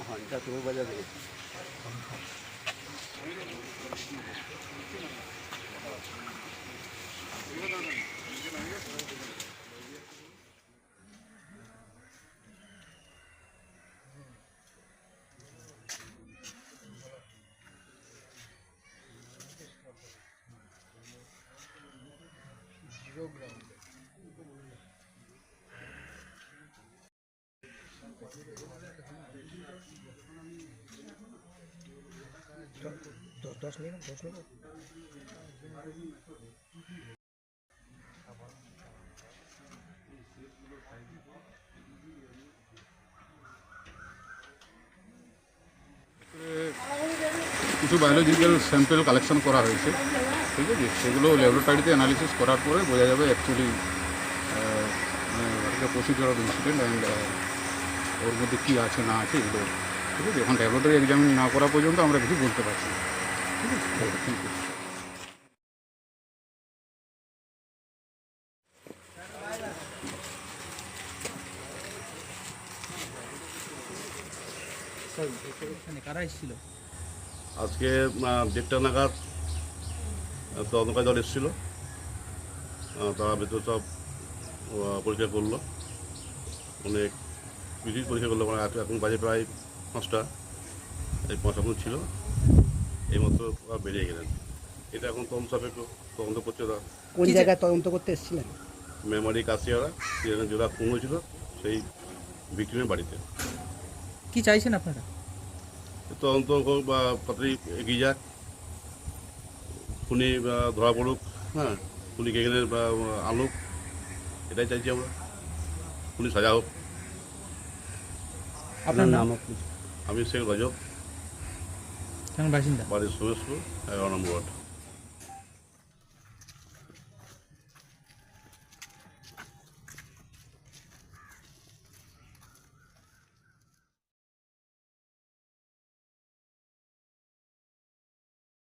ঘণ্টা তুমি বাজাবে দশ মিনিট দশ মিনিট। কিছু বায়োলজিক্যাল স্যাম্পেল কালেকশন করা হয়েছে, ঠিক আছে? সেগুলো ল্যাবরেটরিতে অ্যানালিসিস করার পরে বোঝা যাবে actually procedure of incident and ওর মধ্যে কী আছে না আছে এগুলো ঠিক আছে? এখন ল্যাবরেটরি এক্সামিন না করা পর্যন্ত আমরা কিছু বলতে পারছি না। ঠিক আছে? থ্যাংক ইউ আজকে দেড়টা নাগাদ তদন্তকারী দল এসেছিল। তারা ভেতর সব পরীক্ষা করল। অনেক কিছুই পরীক্ষা করল মানে এখন- এখন বাজে প্রায় পাঁচটা এই পাঁচটা মতো ছিল। এইমাত্র ওরা বেরিয়ে গেলেন। এটা এখন তদন্ত সাপেক্ষ তদন্ত করছে ওরা। কোন জায়গায় তদন্ত করতে এসেছিলেন? মেমারি কাশিয়ারা সেখানে যেটা খুন হয়েছিল সেই ভিক্টিমের বাড়িতে। কি চাইছেন আপনারা? তদন্ত হোক বা তাড়াতাড়ি এগিয়ে যাক। খুনি বা ধরা পড়ুক হ্যাঁ খুনিকে এখানে বা আনুক এটাই চাইছি আমরা। খুনি সাজা হোক। আপনার নাম আমি শেখ রজব কেমন বাসিন্দা বাড়ির সুরেশপুর এগারো নম্বর ওয়ার্ড